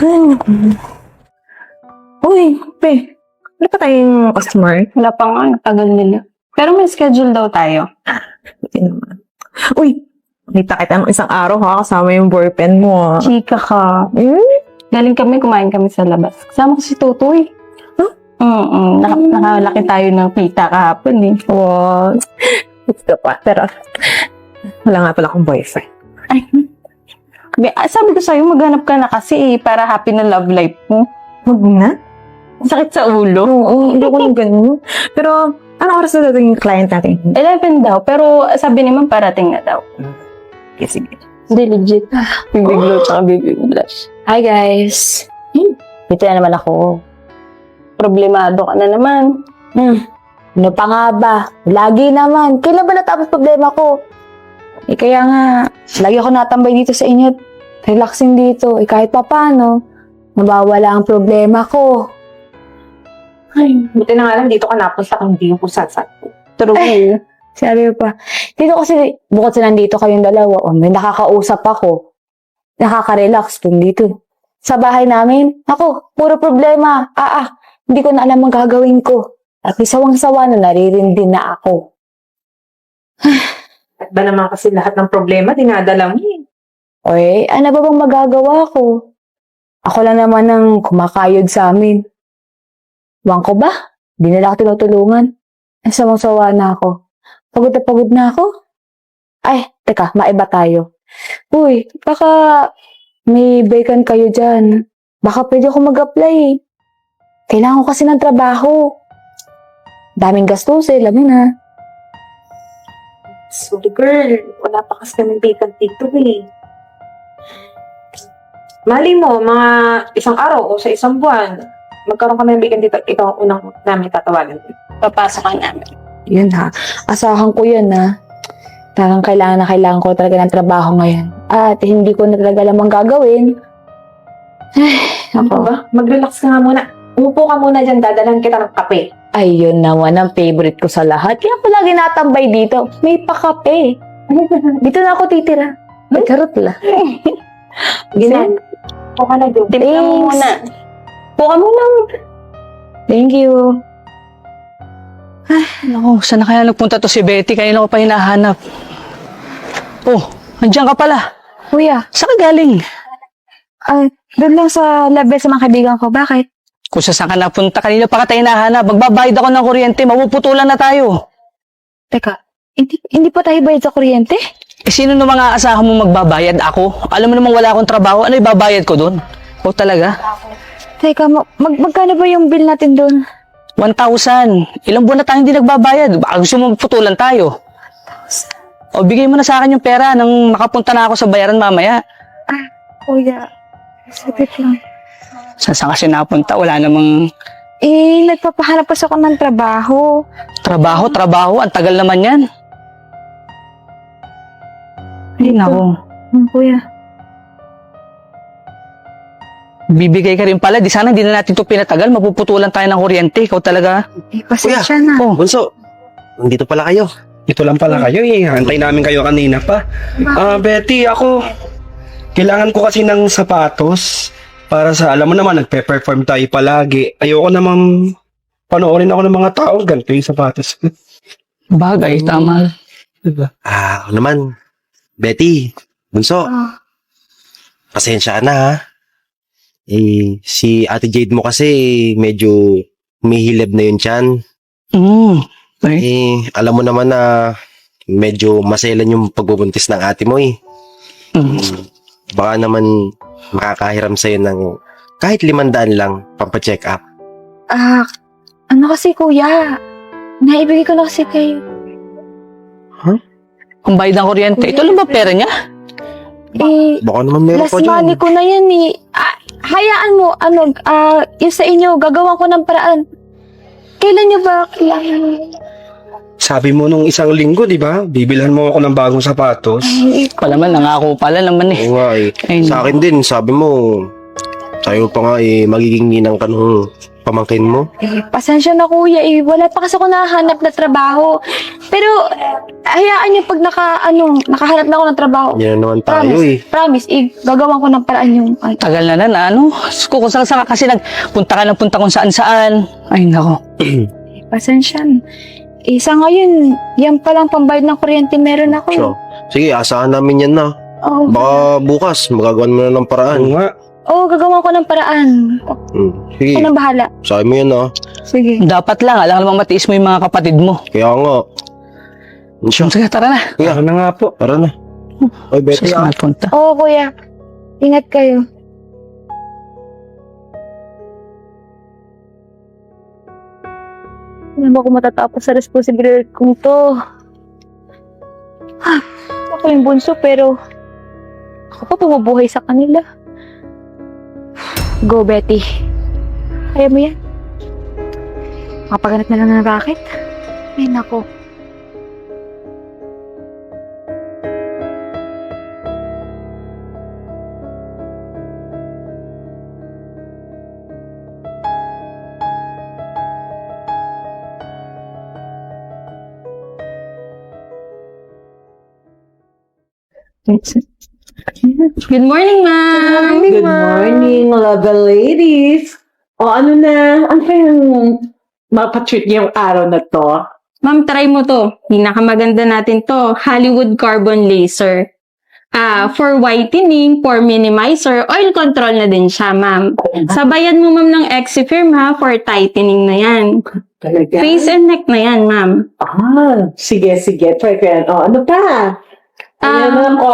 Naku. Uy, pe. Wala pa tayong customer? Wala pa nga, tagal nila. Pero may schedule daw tayo. Buti naman. Uy, nakita kita nung isang araw ha, kasama yung boyfriend mo. Chika ka. Hmm? Galing kami, kumain kami sa labas. Kasama ko si Tutoy. Huh? Mm Nak- nakalaki tayo ng pita kahapon eh. Wow. Gusto pa. Pero, wala nga pala akong boyfriend. Ay. Ah, Sabi ko sa'yo, maghanap ka na kasi eh, para happy na love life mo. Huwag na. Sakit sa ulo. Oo, hindi ko na ganun. Pero, anong oras na dating yung client natin? 11 daw, pero sabi naman parating na daw. Okay, sige. Hindi, legit. Bibig glow tsaka bibig blush. Hi guys. Dito na naman ako. Problemado ka na naman. Hmm. Ano pa nga ba? Lagi naman. Kailan ba natapos problema ko? Eh kaya nga, lagi ako natambay dito sa inyo. Relaxing dito. Eh kahit pa paano, mabawala ang problema ko. Ay, buti na nga lang dito ka napunta kung hindi yung kusat-sat. True. Eh. Sabi pa, dito kasi, bukod sa nandito kayong dalawa, oh, may nakakausap ako. Nakaka-relax kung dito. Sa bahay namin, ako, puro problema. Ah, ah, hindi ko na alam ang gagawin ko. At may sawang-sawa na naririndi na ako. At ba naman kasi lahat ng problema dinadala mo eh. Oy, ano ba bang magagawa ko? Ako lang naman ang kumakayod sa amin. Wang ko ba? Di nila ako tinutulungan. Ang samang-sawa na ako. Pagod na pagod na ako. Ay, teka, maiba tayo. Uy, baka may vacant kayo dyan. Baka pwede ako mag-apply. Kailangan ko kasi ng trabaho. Daming gastos eh, alam mo na. Sorry girl, wala pa kasi kami vacant dito eh. Mali mo, mga isang araw o sa isang buwan, magkaroon kami ng vacant dito, ikaw ang unang namin tatawagan. Papasok ka namin. Yun ha. Asahan ko yun ha. Talagang kailangan na kailangan ko talaga ng trabaho ngayon. At hindi ko na talaga lamang gagawin. Ay, Ano ako. ba? Mag-relax ka nga muna. Umupo ka muna dyan, dadalan kita ng kape. Ayun naman ang favorite ko sa lahat. Kaya pala ginatambay dito. May pakape. Dito na ako titira. May karot la. Ginan. Upo ka na doon. Mo Thanks. muna. Puka muna. Thank you. Naku, saan na kaya nagpunta to si Betty? Kanina ko pa hinahanap. Oh, nandiyan ka pala. Kuya, Saan ka galing? ah, doon lang sa labi sa mga kaibigan ko. Bakit? Kung sa saan ka napunta, kanina pa ka tayo hinahanap. Magbabayad ako ng kuryente, mapuputulan na tayo. Teka, hindi, hindi pa tayo bayad sa kuryente? Eh, sino ng mga asahan mo magbabayad? Ako? Alam mo namang wala akong trabaho. Ano ibabayad ko doon? O talaga? Teka, ma- mag magkano ba yung bill natin doon? 1,000. Ilang buwan na tayo hindi nagbabayad. Baka gusto mo putulan tayo. O, bigay mo na sa akin yung pera nang makapunta na ako sa bayaran mamaya. Kuya, saglit lang. Saan saan kasi napunta? Wala namang Eh, nagpapahanap kasi ako ng trabaho. trabaho, trabaho. Ang tagal naman yan. Ay, nako. Hmm, kuya. Bibigay ka rin pala. Di sana hindi na natin ito pinatagal. Mapuputulan tayo ng kuryente. Ikaw talaga. Eh, pasensya na. Oh, Bunso, nandito pala kayo. Ito lang pala kayo eh. Namin kayo kanina pa. Ah, Betty, ako, kailangan ko kasi ng sapatos para sa, alam mo naman, nagpe-perform tayo palagi. Ayoko naman panoorin ako ng mga tao, ganito yung sapatos. bagay. Tama. diba? Ah, ako naman. Betty, Bunso, Ah. pasensya ka na ha. Eh, si Ate Jade mo kasi medyo humihilab na yun tiyan. Mm. Eh, alam mo naman na medyo maselan yung pagbubuntis ng ate mo eh. mm. Baka naman makakahiram sa'yo ng kahit limandaan lang pampacheck up. Ah, ano kasi kuya? Naibigay ko na kasi kayo. Ang bayad ng kuryente. Ito lang ba pera niya? Eh, Baka naman meron last pa dyan. money ko na yan eh. Ah, hayaan mo, ano, ah, yung sa inyo, gagawa ko ng paraan. Kailan nyo ba kailangan? Sabi mo nung isang linggo, di ba? Bibilhan mo ako ng bagong sapatos. Ay, Pala man, nangako pala naman eh. Oo nga eh. Ay, Sa akin din, sabi mo, Sayo pa nga eh, magiging ninang ka nung pamangkin mo. Eh, pasensya na kuya eh. Wala pa kasi ako nahanap na trabaho. Pero, hayaan niyo pag naka, ano, nakahanap na ako ng trabaho. Yan na naman tayo Promise, eh. promise, eh, gagawan ko ng paraan yung, ay, Tagal na na na, ano? Kung saan saan ka kasi nagpunta ka ng punta kung saan saan. Ay, nako. pasensya na. Eh, sa ngayon, yan palang pambayad ng kuryente meron ako. So, sige, asahan namin yan na. Oo, Baka bukas, magagawan mo na ng paraan. Oo nga. Oo, gagawan ko ng paraan. Hmm. Sige, nang bahala. sabi mo yan na. Sige. Dapat lang, alam namang matiis mo yung mga kapatid mo. Kaya nga. Siya, Sige, tara na. Kuya. Ano na nga po. tara na. Ay, Betty ah. mahal punta. Oo, kuya. Ingat kayo. Hindi ba ako matatapos sa responsibilidad kong to? Ah, ako yung bunso pero ako pa bumubuhay sa kanila. Go, Betty. Kaya mo yan. Makapaganap na lang ng racket. Ay, nako. Good morning, ma'am. Good morning, lovely ladies. O ano na, ano kayang mapatreat niyo yung araw na to? Ma'am, try mo to. Pinakamaganda natin to. Hollywood Carbon Laser. Ah, for whitening, for minimizer, oil control na din siya, ma'am. Sabayan mo, ma'am, ng Exifirm, ha, for tightening na yan. Talaga? Face and neck na yan, ma'am. Ah, sige, sige. Try ko yan. O, ano pa? Ayan Ah. ako.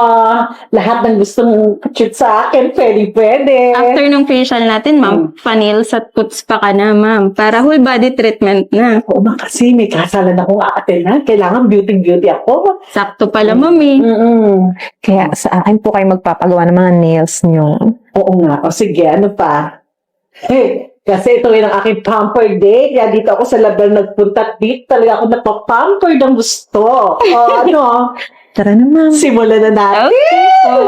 Lahat ng gustong patreat sa akin, pwede, pwede. After ng facial natin, ma'am, panils at puts pa ka na, ma'am. Para whole body treatment na. Oo ba kasi may kasalan akong aatenan. Kailangan beauty-beauty ako. Sakto pala, ma'am, eh. Mm-mm. Kaya sa akin po kayo magpapagawa ng mga nails nyo. Oo nga. O sige, ano pa? Hey, kasi ito rin ang aking pamper day. Kaya dito ako sa label nagpunta. at Dito talaga ako napapamper ng gusto. O ano, Tara na, ma'am. simulan na natin. Okay po.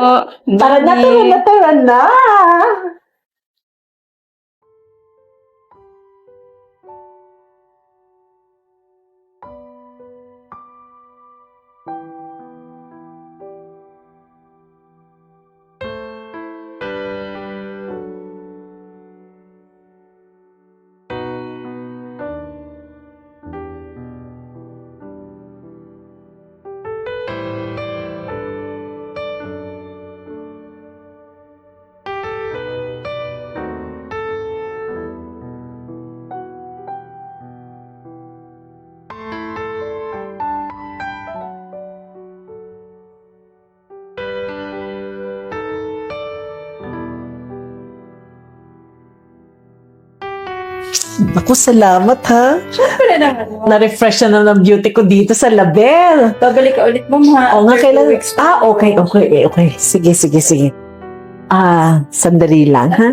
Tara na, tara na, tara na. Ako, salamat ha. Na-refresh na naman ang beauty ko dito sa label. Babalik ka ulit, ma'am, ha? Oo nga, kailan? Ah, okay, okay, okay. Sige, sige, sige. Ah, sandali lang, ha?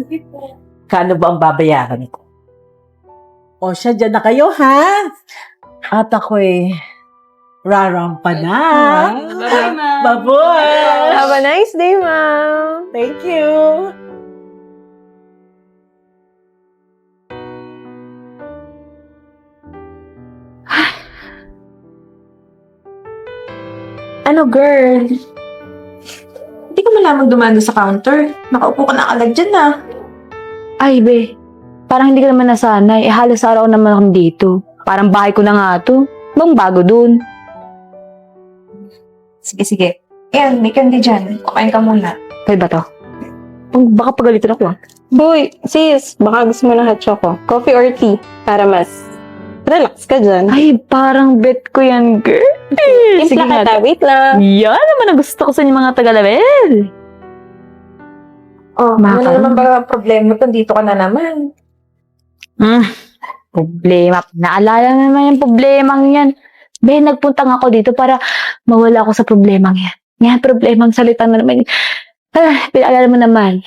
Kano ba ang babayaran ko? O siya, dyan na kayo, ha? At ako'y rarampa na. Bye-bye, ma'am. Baboy! Have a nice day, ma'am. Thank you. Ano, girl? Hindi ko malamang dumano sa counter. Nakaupo ka na agad dyan, na. Ay, be. Parang hindi ka naman nasanay. Eh, halos araw naman ako dito. Parang bahay ko na nga to. Bang bago dun. Sige, sige. Ayan, may candy dyan. Kumain ka muna. Kaya ba to? Oh, baka pagalitan ako ah. Boy, sis, baka gusto mo ng hot choco. Coffee or tea? Para mas relax ka dyan. Ay, parang bet ko yan, girl. Timpla sige nga. kita, wait lang. Yan naman ang gusto ko sa inyo mga taga-label. Oh, ano Maka- na naman ba ang problema? Nandito ka na naman. Hmm. Problema. Naalala na naman yung problemang yan. Be, nagpunta nga ako dito para mawala ako sa problemang yan. Yan, problemang salita na naman. Ah, pinaalala mo naman.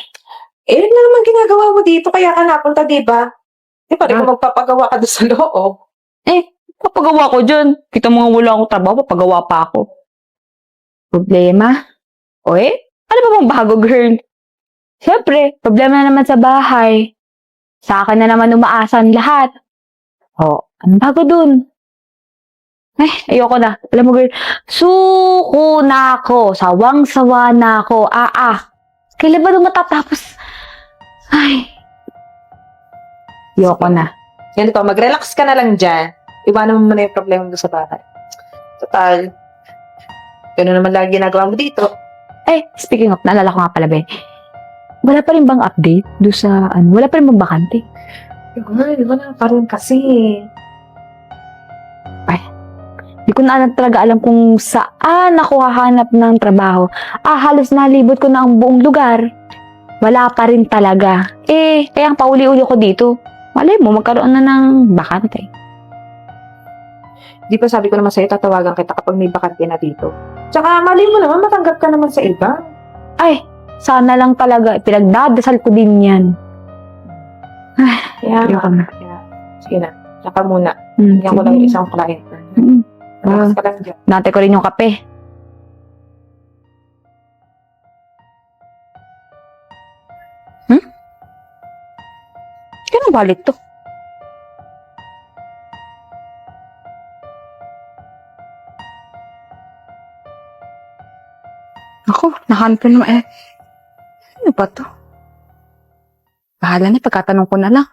Eh, yun na naman ginagawa mo dito, kaya ka napunta, di ba? Di pa rin Ah. magpapagawa ka doon sa loob. Papagawa ko dyan. Kita mo nga wala akong trabaho, papagawa pa ako. Problema? O eh? Ano ba bang bago, girl? Siyempre, problema na naman sa bahay. Sa akin na naman umaasan lahat. Oh, ano bago dun? Ay, ayoko na. Alam mo, girl, suko na ako. Sawang-sawa na ako. Ah, ah. Kailan ba matatapos? Ay. Ayoko na. Ganito, mag-relax ka na lang dyan. Iwanan mo muna yung problema mo sa bahay. Total, gano'n naman lagi ginagawa mo dito. Eh, speaking of, naalala ko nga pala, Ben. Wala pa rin bang update do sa, ano, wala pa rin bang bakante? Ay, wala pa rin kasi. Hindi ko na talaga alam kung saan ako hahanap ng trabaho. Ah, halos nalibot ko na ang buong lugar. Wala pa rin talaga. Eh, kaya ang pauli-uli ko dito. Malay mo, magkaroon na ng bakante. Di ba sabi ko naman sa'yo, tatawagan kita kapag may bakante na dito. Tsaka, mali mo naman, matanggap ka naman sa iba. Ay, sana lang talaga. Pinagdadasal ko din yan. Kaya, Ayoko na. kaya, sige na. Tsaka muna, Hmm, bigyan ko lang yung isang client. Hmm. Relax ka lang dyan. Nate ko rin yung kape. Hmm? Kailan balik to? Ako, nahanap ko naman eh. Ano ba to? Bahala na, pagkatanong ko na lang.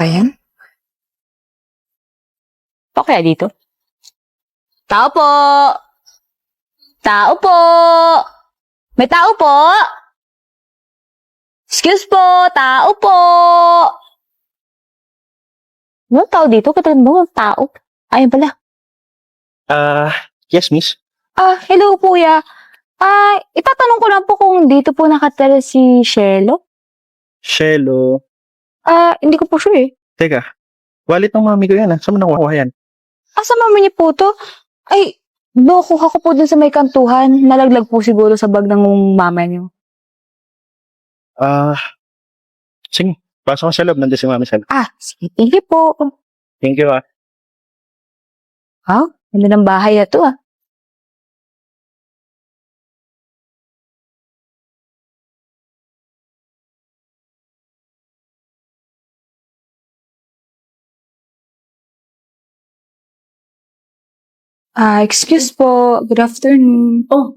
Ayan. Pa kaya dito? Tao po! Tao po! May tao po! Excuse po! Tao po! Ano tao dito? Katalan mo, tao. Ayun pala. Ah, yes, miss. Ah, hello po, ya. Ah, itatanong ko lang po kung dito po nakatira si Shelo. Shelo. Ah, hindi ko po sure eh. Teka, wallet ng mami ko yan ah. Saan mo nakuha yan? Asa mama niya po to? Ay, no, kuha ko po dun sa may kantuhan. Nalaglag po siguro sa bag ng mama niyo. Ah, sige. Pasok ko sa loob. Nandiyan si mami sa loob. Ah, sige. Thank you po. Thank you ah. Ganda ng bahay na to ah. Ah, excuse po. Good afternoon. Oh,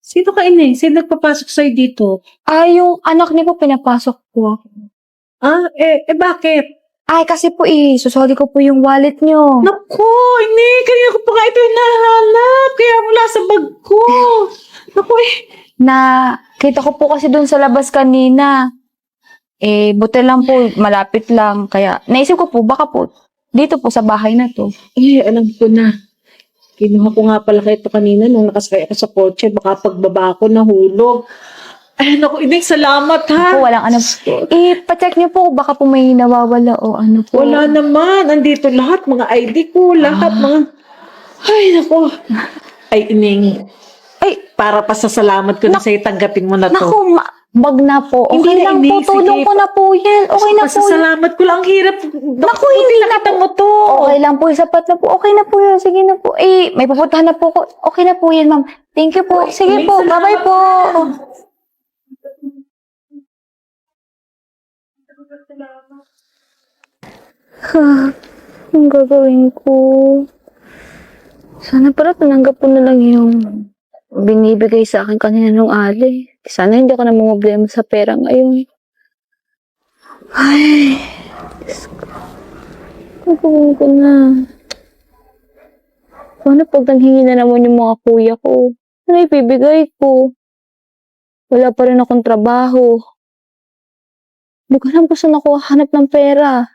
sino ka ini? Sino nagpapasok sa'yo dito? Ah, yung anak niyo po pinapasok po. Ah, eh, eh bakit? Ay, kasi po eh, susoli ko po yung wallet niyo. Naku, ini, kanina ko pa nga ito hinahanap. Kaya mula sa bag ko. Naku eh. Na, kita ko po kasi dun sa labas kanina. Eh, buti lang po, malapit lang. Kaya, naisip ko po, baka po, dito po sa bahay na to. Eh, alam ko na. Kinuha ko nga pala kayo ito kanina nung nakasakay ako sa kotse. Baka pagbaba ko nahulog. Ay, naku, ini, salamat ha. Po, walang ano. Eh, pacheck niyo po, baka po may nawawala o ano po. Wala naman. Andito lahat. Mga ID ko. Lahat. Mga... Ay, naku. Ay, ining. Ay, para pa sa salamat ko na sa'yo, tanggapin mo na to. Naku, ma- wag na po. Okay Hindi lang po, tulong ko na po yan. Okay na po. Pasasalamat ko lang. Ang hirap. Naku, hindi na mo to. Okay lang po, sapat na po. Okay na po yun. Sige na po. Eh, may pupuntahan na po ko. Okay na po yan, ma'am. Thank you po. Sige po. Bye-bye po. Ang gagawin ko. Sana pala tinanggap ko na lang yung binibigay sa akin kanina nung ali. Sana hindi ako na problema sa pera ngayon. Ay, Diyos ko. Ko na. Paano pag nanghingi na naman yung mga kuya ko? Ano ibibigay ko? Wala pa rin akong trabaho. Hindi ko alam kung saan ako hanap ng pera.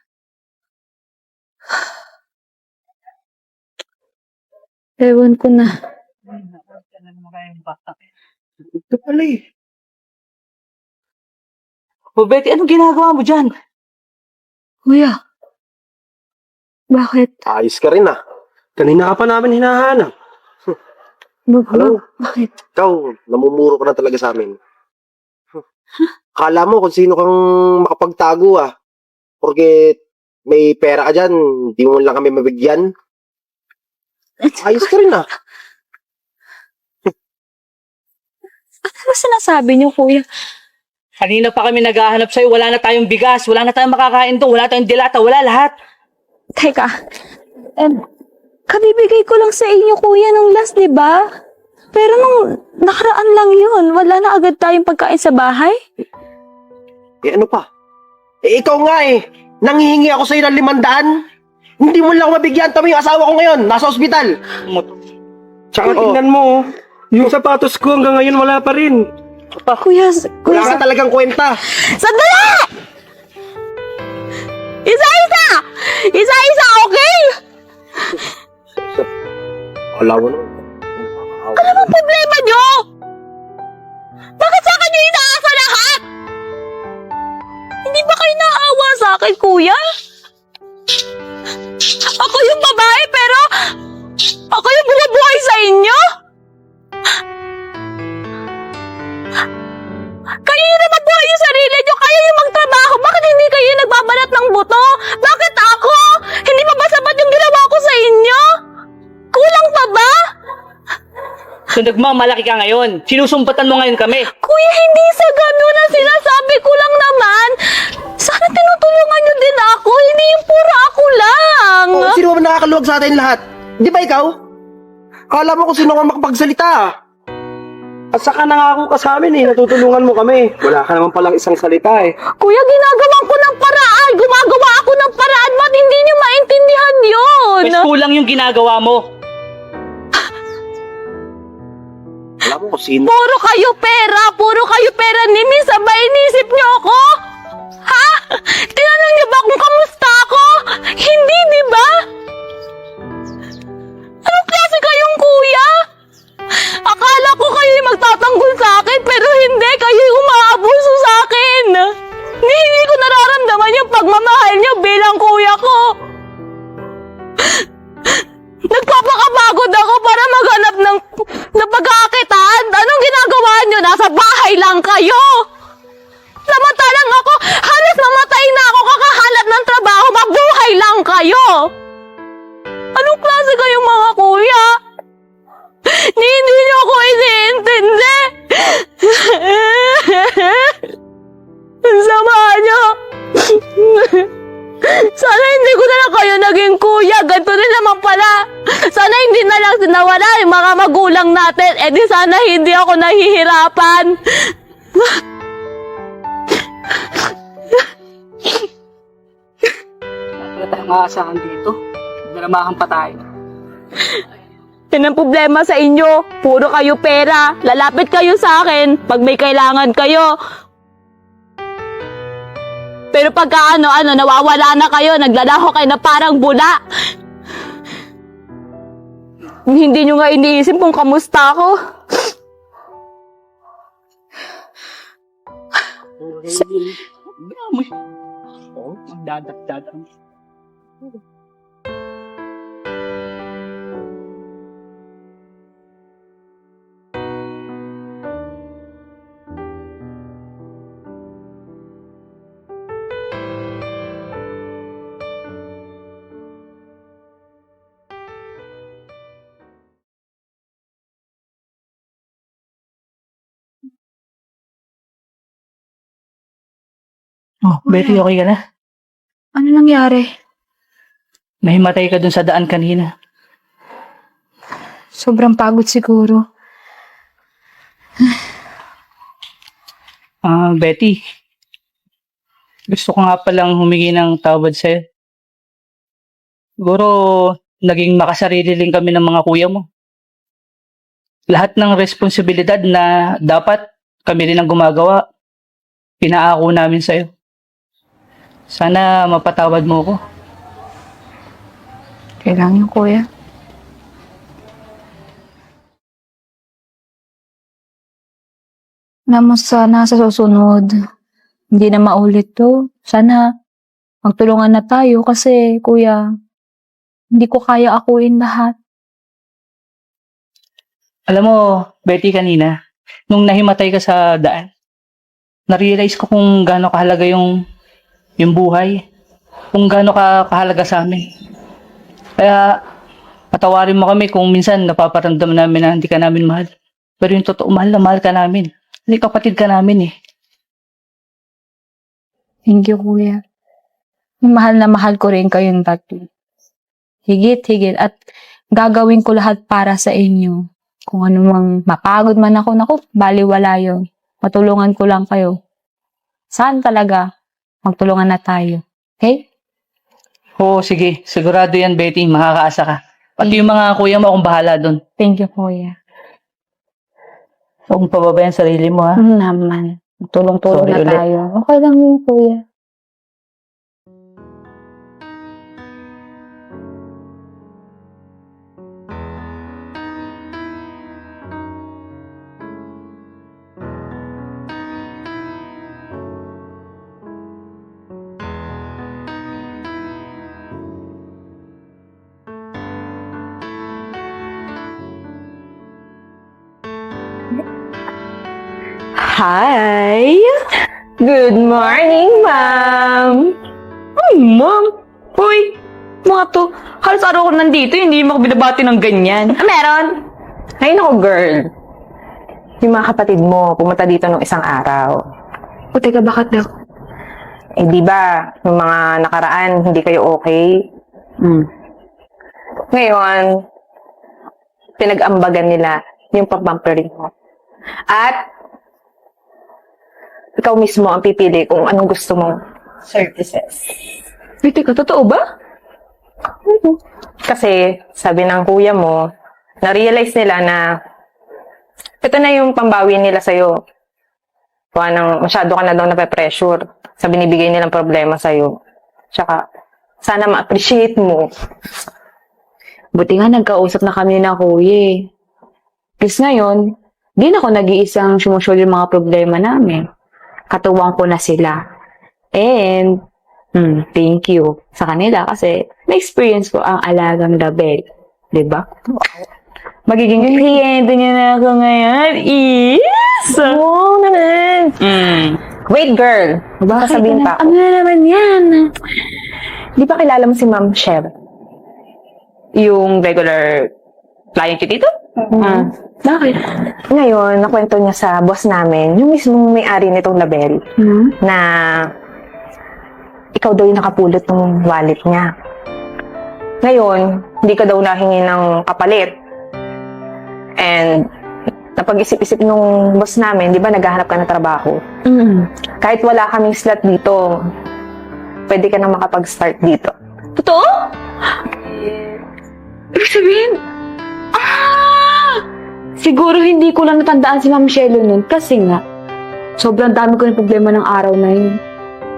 Ewan ko na. Ito pala eh. O Betty, anong ginagawa mo dyan? Kuya. Bakit? Ayos ka rin ah. Kanina ka pa namin hinahanap. Bag- Hello? Bakit? Ikaw, namumuro ka na talaga sa amin. Kala mo kung sino kang makapagtago ah. Porque may pera ka dyan, hindi mo lang kami mabigyan. Ayos ka rin ah. Ano ba sinasabi niyo, kuya? Kanina pa kami naghahanap sa'yo, wala na tayong bigas, wala na tayong makakain doon, wala tayong dilata, wala lahat. Teka, eh, kabibigay ko lang sa inyo, kuya, nung last, di ba? Pero nung nakaraan lang yun, wala na agad tayong pagkain sa bahay. Eh ano pa? Eh ikaw nga eh, nanghihingi ako sa'yo ng limandaan. Hindi mo lang ako mabigyan, tama yung asawa ko ngayon, nasa ospital. Tsaka tingnan mo, oh, yung sapatos ko hanggang ngayon wala pa rin. Kuya, kuya, Wala ka talagang kwenta. Sandali! Isa-isa! Isa-isa, okay? Wala mo na. Ano bang problema nyo? Bakit sa akin nyo inaasa lahat? Hindi ba kayo naawa sa akin, kuya? Ako yung babae, pero ako yung bumubuhay sa inyo? Kayo yung naman yung sarili nyo, kayo yung magtrabaho. Bakit hindi kayo nagbabalat ng buto? Bakit ako? Hindi pa ba sapat yung ginawa ko sa inyo? Kulang pa ba? So nagmamalaki ka ngayon, sinusumpatan mo ngayon kami. Kuya, hindi sa ganun ang sinasabi ko lang naman. Sana tinutulungan niyo din ako, hindi yung puro ako lang. Oh, sino ba nakakaluwag sa atin lahat? Di ba ikaw? Kala mo kung sino ka makapagsalita. At saka nangako ka sa amin eh, natutulungan mo kami. Wala ka naman palang isang salita eh. Kuya, ginagawan ko ng paraan. Gumagawa ako ng paraan. Ba't hindi niyo maintindihan yun? Mas kulang yung ginagawa mo. Wala mo kung sino. Puro kayo pera. Puro kayo pera ni Miss. Sabay inisip niyo ako? Ha? Tinanong niyo ba kung kamusta ako? Hindi, magtatanggol sa Wala tayong aasahan dito. Nalamahan pa tayo. Yan ang problema sa inyo. Puro kayo pera. Lalapit kayo sa akin pag may kailangan kayo. Pero pagka ano-ano, nawawala na kayo, naglalaho kayo na parang bula. Hindi nyo nga iniisip kung kamusta ako. Oh, magdadak-dadak. Oh, Betty, okay ka na? Ano nangyari? Nahimatay ka dun sa daan kanina. Sobrang pagod siguro. Ah, Betty. Gusto ko nga palang humingi ng tawad sa'yo. Siguro, naging makasarili rin kami ng mga kuya mo. Lahat ng responsibilidad na dapat kami rin ang gumagawa, pinaako namin sa'yo. Sana mapatawad mo ko. Kailangan yung kuya. Naman sana sa susunod, hindi na maulit to. Sana magtulungan na tayo kasi kuya, hindi ko kaya akuin lahat. Alam mo, Betty, kanina, nung nahimatay ka sa daan, na-realize ko kung gaano kahalaga yung, yung buhay. Kung gaano ka kahalaga sa amin. Kaya, patawarin mo kami kung minsan napaparamdam namin na hindi ka namin mahal. Pero yung totoo, mahal na mahal ka namin. Hindi kapatid ka namin eh. Thank you, kuya. Mahal na mahal ko rin kayong tatlo. Higit, higit. At gagawin ko lahat para sa inyo. Kung ano mang mapagod man ako, naku, baliwala yun. Matulungan ko lang kayo. Saan talaga? Magtulungan na tayo. Okay? Oo, sige. Sigurado yan, Betty. Makakaasa ka. Pati yung mga kuya mo, akong bahala doon. Thank you, kuya. Huwag mong pababayan sarili mo, ha? Naman. Tulong-tulong Sorry na ulit. tayo. Okay lang yun, kuya. Hi! Good morning, ma'am! Ay, ma'am! Uy! Mga to, halos araw ko nandito, hindi mo ako binabati ng ganyan. Ah, meron? Ay, nako, girl. Yung mga kapatid mo, pumunta dito nung isang araw. O, teka, bakit daw? Eh, di ba, yung mga nakaraan, hindi kayo okay? Hmm. Ngayon, pinag-ambagan nila yung pampampering mo. At, ikaw mismo ang pipili kung anong gusto mong services. Wait, teka, totoo ba? Kasi, sabi ng kuya mo, na-realize nila na ito na yung pambawi nila sa'yo. Kung anong, masyado ka na daw nape-pressure sa binibigay nilang problema sa'yo. Tsaka, sana ma-appreciate mo. Buti nga nagkausap na kami na kuya eh. Plus ngayon, di na ako nag-iisang sumusunod yung mga problema namin. Katuwang ko na sila. And, hmm, thank you sa kanila kasi na-experience ko ang alagang label. Diba? Magiging kliyente niya na ako ngayon. Is! Oo naman. Mm. Wait, girl. Bakit Sasabihin na- pa ako. Ano na naman yan? Di ba kilala mo si Ma'am Chev? Yung regular client ko dito? Mm. Bakit? Ngayon, nakwento niya sa boss namin, yung mismong may-ari nitong label, Hmm? na ikaw daw yung nakapulot ng wallet niya. Ngayon, hindi ka daw nahingi ng kapalit. And, napag-isip-isip nung boss namin, di ba naghahanap ka ng trabaho? Mm. Kahit wala kaming slot dito, pwede ka na makapag-start dito. Totoo? Ibig sabihin, ah! Siguro hindi ko lang natandaan si Ma'am Shelo nun kasi nga, sobrang dami ko ng problema ng araw na yun.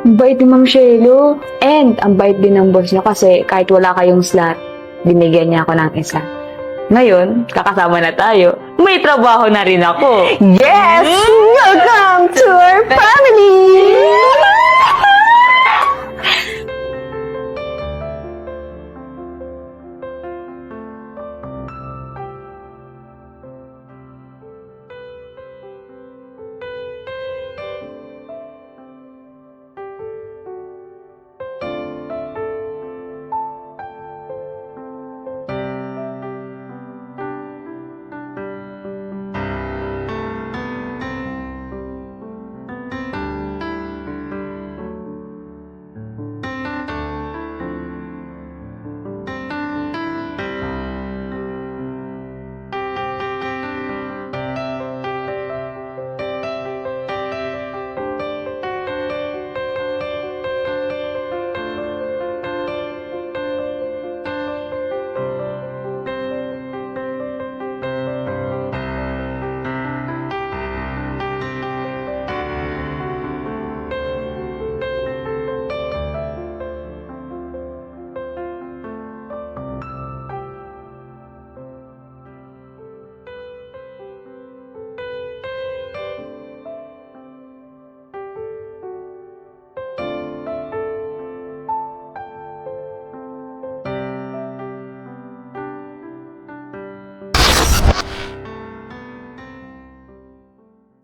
Ang bait ni Ma'am Shelo. And ang bait din ng boss niya kasi kahit wala kayong slot, binigyan niya ako ng isa. Ngayon, kakasama na tayo. May trabaho na rin ako. Yes! Welcome to our family!